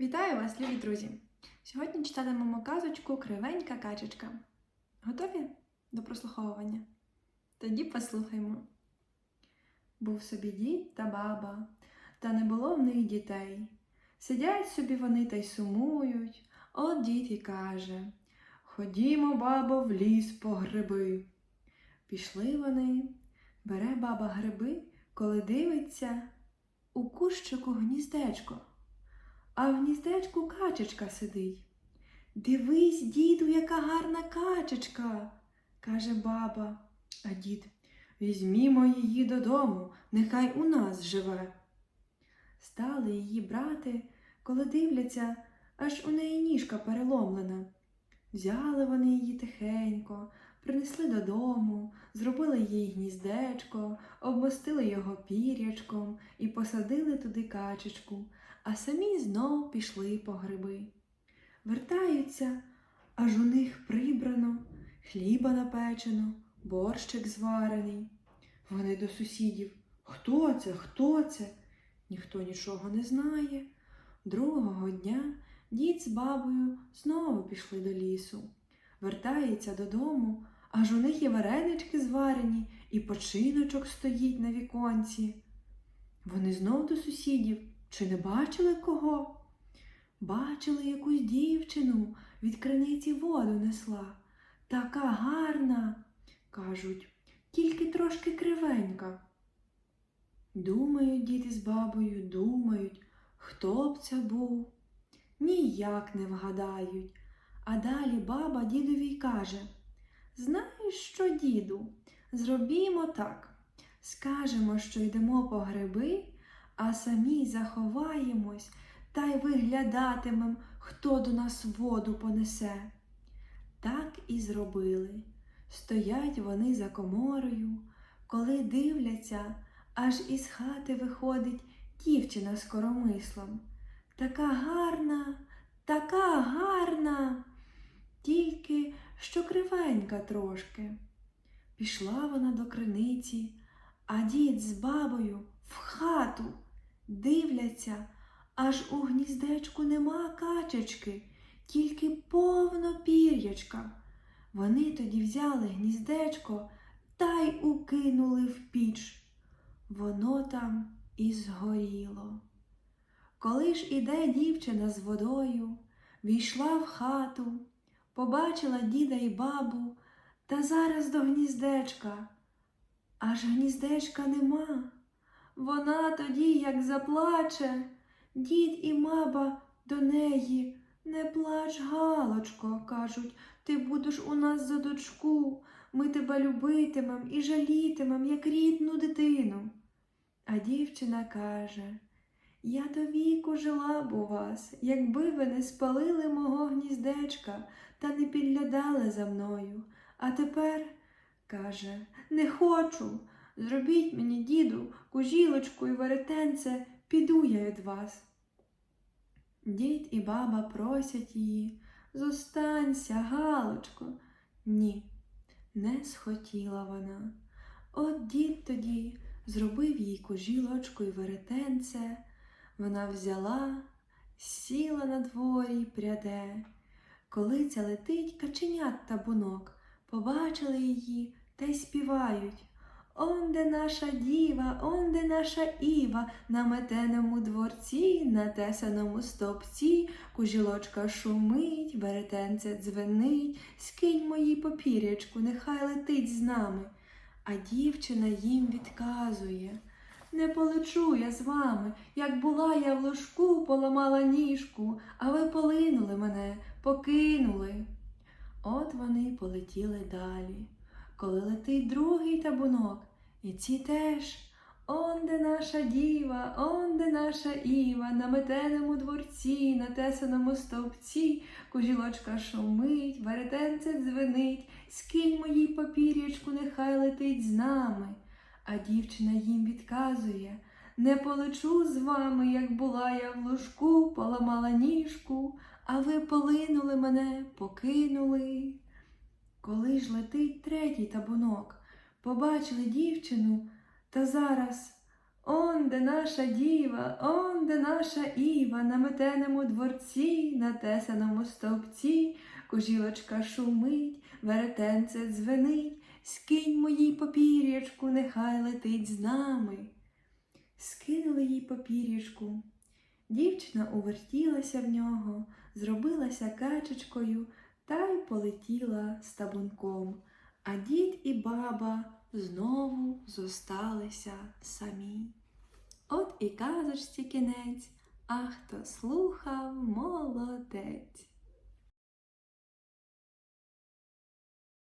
Вітаю вас, любі друзі! Сьогодні читатимемо казочку Кривенька качечка. Готові до прослуховування? Тоді послухаймо. Був собі дід та баба, та не було в них дітей. Сидять собі вони та й сумують. От дід і каже Ходімо, бабо, в ліс по гриби. Пішли вони, бере баба гриби, коли дивиться у кущику гніздечко. А в гніздечку качечка сидить. Дивись, діду, яка гарна качечка, каже баба. А дід, візьмімо її додому, нехай у нас живе. Стали її брати, коли дивляться, аж у неї ніжка переломлена. Взяли вони її тихенько, принесли додому, зробили їй гніздечко, обмостили його пірячком і посадили туди качечку а самі знов пішли по гриби. Вертаються, аж у них прибрано, хліба напечено, борщик зварений. Вони до сусідів Хто це? Хто це? Ніхто нічого не знає. Другого дня дід з бабою знову пішли до лісу. Вертається додому, аж у них і варенички зварені, і починочок стоїть на віконці. Вони знов до сусідів. Чи не бачили кого? Бачили якусь дівчину від криниці воду несла. Така гарна, кажуть, тільки трошки кривенька. Думають діти з бабою, думають, хто б це був. Ніяк не вгадають. А далі баба дідові каже Знаєш що, діду, зробімо так. Скажемо, що йдемо по гриби а самі заховаємось та й виглядатимем, хто до нас воду понесе. Так і зробили. Стоять вони за коморою, коли дивляться, аж із хати виходить дівчина з коромислом. Така гарна, така гарна, тільки що кривенька трошки. Пішла вона до криниці, а дід з бабою в хату. Дивляться, аж у гніздечку нема качечки, тільки повно пір'ячка. Вони тоді взяли гніздечко та й укинули в піч. Воно там і згоріло. Коли ж іде дівчина з водою, війшла в хату, побачила діда й бабу та зараз до гніздечка. Аж гніздечка нема. Вона тоді, як заплаче, дід і маба до неї. Не плач, Галочко, кажуть, ти будеш у нас за дочку, ми тебе любитимем і жалітимем, як рідну дитину. А дівчина каже Я до віку жила б у вас, якби ви не спалили мого гніздечка та не підглядали за мною. А тепер, каже, не хочу. Зробіть мені, діду, кужілочку і веретенце, піду я від вас. Дід і баба просять її, зостанься, Галочко. Ні, не схотіла вона. От дід тоді зробив їй кожілочку і веретенце. Вона взяла, сіла на дворі пряде. Коли ця летить каченят та бунок, побачили її та й співають. Он де наша діва, он де наша Іва, на метеному дворці, на тесаному стовпці, кужілочка шумить, веретенце дзвенить, скинь моїй попірячку, нехай летить з нами. А дівчина їм відказує Не полечу я з вами, як була я в ложку, поламала ніжку, а ви полинули мене, покинули. От вони полетіли далі. Коли летить другий табунок, і ці теж. Он де наша діва, он де наша Іва, на метеному дворці, на тесаному стовпці, кужілочка шумить, веретенце дзвенить, скинь моїй папір'ячку, нехай летить з нами. А дівчина їм відказує. Не полечу з вами, як була я в ложку, поламала ніжку, а ви полинули мене, покинули. Коли ж летить третій табунок, побачили дівчину, та зараз Он де наша діва, он де наша Іва, на метеному дворці, на тесаному стовпці, кужілочка шумить, веретенце дзвенить, скинь моїй попір'ячку, нехай летить з нами. Скинули їй попір'ячку. Дівчина увертілася в нього, зробилася качечкою та й полетіла з табунком, а дід і баба знову зосталися самі. От і казочці кінець, а хто слухав, молодець.